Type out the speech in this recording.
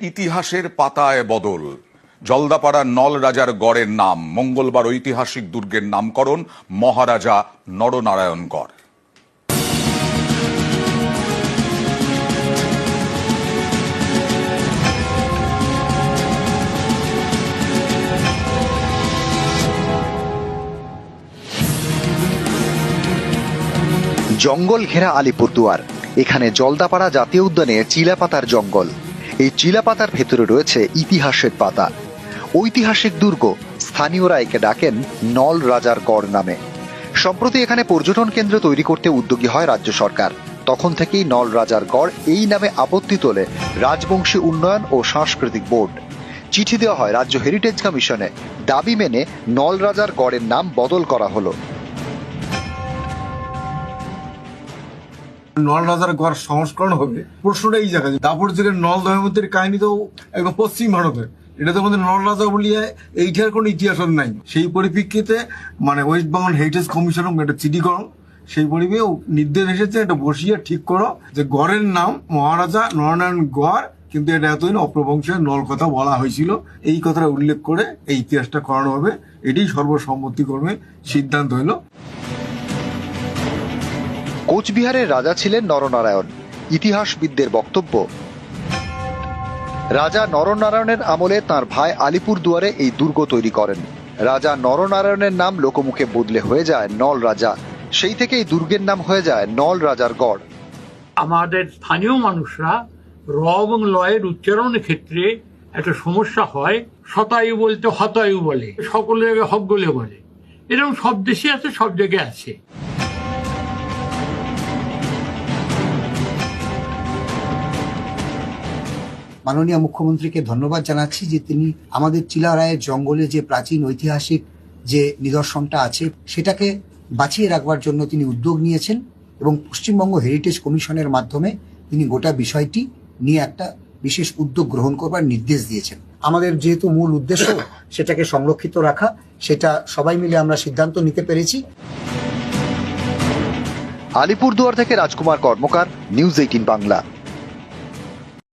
ইতিহাসের পাতায় বদল। জলদাপাড়ার নল রাজার গড়ের নাম, মঙ্গলবার ঐতিহাসিক দুর্গের নামকরণ, মহারাজা নরনারায়ণগড়। জঙ্গল ঘেরা আলিপুরদুয়ার, এখানে জলদাপাড়া জাতীয় উদ্যানে চিলাপাতার জঙ্গল। এই চিলাপাতার ভেতরে রয়েছে ইতিহাসের পাতা। ঐতিহাসিক দুর্গ স্থানীয়রা একে ডাকেন নল রাজার গড় নামে। সম্প্রতি এখানে পর্যটন কেন্দ্র তৈরি করতে উদ্যোগী হয় রাজ্য সরকার। তখন থেকেই নল রাজার গড় এই নামে আপত্তি তোলে রাজবংশী উন্নয়ন ও সাংস্কৃতিক বোর্ড। চিঠি দেওয়া হয় রাজ্য হেরিটেজ কমিশনে দাবি মেনে নল রাজার গড়ের নাম বদল করা হলো। নল রাজার গড় সংস্করণ হবে। প্রশ্নটা এই জায়গায় দাপর যুগের নল দময়ন্তীর কাহিনী তো একদম পশ্চিম ভারতের এটা তো আমাদের নল রাজা বলিয়ে এইটার কোনো ইতিহাস নাই। সেই পরিপ্রেক্ষিতে মানে ওয়েস্ট বেঙ্গল হেরিটেজ কমিশন একটা চিঠি করো। সেই পরিবে নির্দেশ এসেছে, এটা বসিয়ে ঠিক করো যে গড়ের নাম মহারাজা নরনারায়ণ গড়, কিন্তু এটা এতদিন অপ্রবংশের নল কথা বলা হয়েছিল। এই কথাটা উল্লেখ করে এই ইতিহাসটা করানো হবে। এটাই সর্বসম্মতিক্রমে সিদ্ধান্ত হলো। কোচবিহারের রাজা ছিলেন নরনারায়ণ, ইতিহাসবিদদের বক্তব্য। রাজা নরনারায়ণের আমলে তার ভাই আলিপুর দুয়ারে এই দুর্গ তৈরি করেন। রাজা নরনারায়ণের নাম লোকমুখে বদলে হয়ে যায় নল রাজা। সেই থেকে এই দুর্গের নাম হয়ে যায় নল রাজার গড়। আমাদের স্থানীয় মানুষরা র এবং লয়ের উচ্চারণের ক্ষেত্রে একটা সমস্যা হয়, শতায়ু বলতে হতায়ু বলে সকল জায়গায় বলে। এরকম সব দেশে আছে, সব জায়গায় আছে। মাননীয় মুখ্যমন্ত্রীকে ধন্যবাদ জানাচ্ছি যে তিনি আমাদের চিলারায়ের জঙ্গলে যে প্রাচীন ঐতিহাসিক যে নিদর্শনটা আছে, সেটাকে বাঁচিয়ে রাখবার জন্য তিনি উদ্যোগ নিয়েছেন এবং পশ্চিমবঙ্গ হেরিটেজ কমিশনের মাধ্যমে তিনি গোটা বিষয়টি নিয়ে একটা বিশেষ উদ্যোগ গ্রহণ করবার নির্দেশ দিয়েছেন। আমাদের যেহেতু মূল উদ্দেশ্য সেটাকে সংরক্ষিত রাখা, সেটা সবাই মিলে আমরা সিদ্ধান্ত নিতে পেরেছি। আলিপুরদুয়ার থেকে রাজকুমার কর্মকার, নিউজ এইটিন বাংলা।